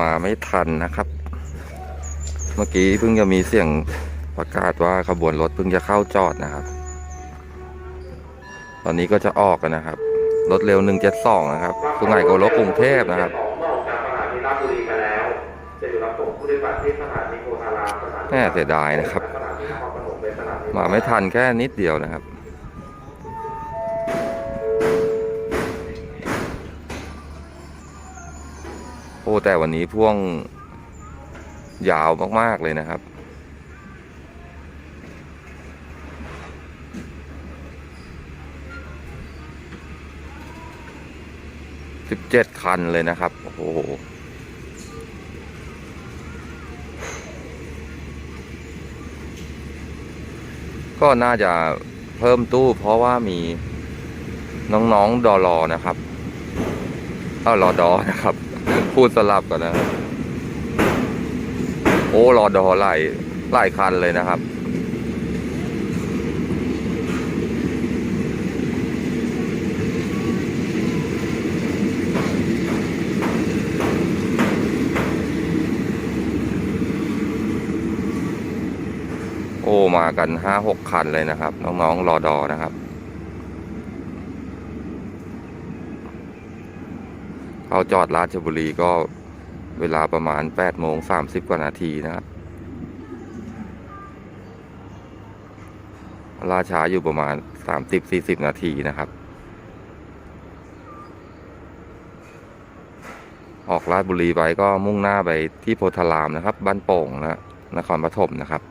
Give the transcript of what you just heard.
มาไม่ทันนะครับ เมื่อกี้เพิ่งจะมีเสียงประกาศว่าขบวนรถเพิ่งจะเข้าจอดนะครับ ตอนนี้ก็จะออกกันนะครับ รถเร็ว 172 นะครับสุไหงโกลกกรุงเทพนะครับออกจากสถานีราชบุรีไปแล้วจะอยู่รับส่งผู้โดยสารที่สถานีโพธารามสถานีแม่เสียดายนะครับ มาไม่ทันแค่นิดเดียวนะครับ อ้แต่วันนี้พ่วงยาวมาก ๆ เลยนะครับ สิบเจ็ดคันเลยนะครับ โอ้โห ก็น่าจะเพิ่มตู้เพราะว่ามีน้อง ๆ ดอรอนะครับ เอ้ารอดอนะครับ พูดสลับกันนะครับ โอ้รอดอหลายหลคันเลยนะครับโอ้มากันห้าหกคันเลยนะครับ น้องๆรอดอนะครับ เข้าจอดราชบุรีก็เวลาประมาณแปดโมงสามสิบกว่านาทีนะครับราช้าอยู่ประมาณสามสิบสี่สิบนาทีนะครับ ออกราชบุรีไปก็มุ่งหน้าไปที่โพธารามนะครับ บ้านโป่งนะนครปฐมนะครับ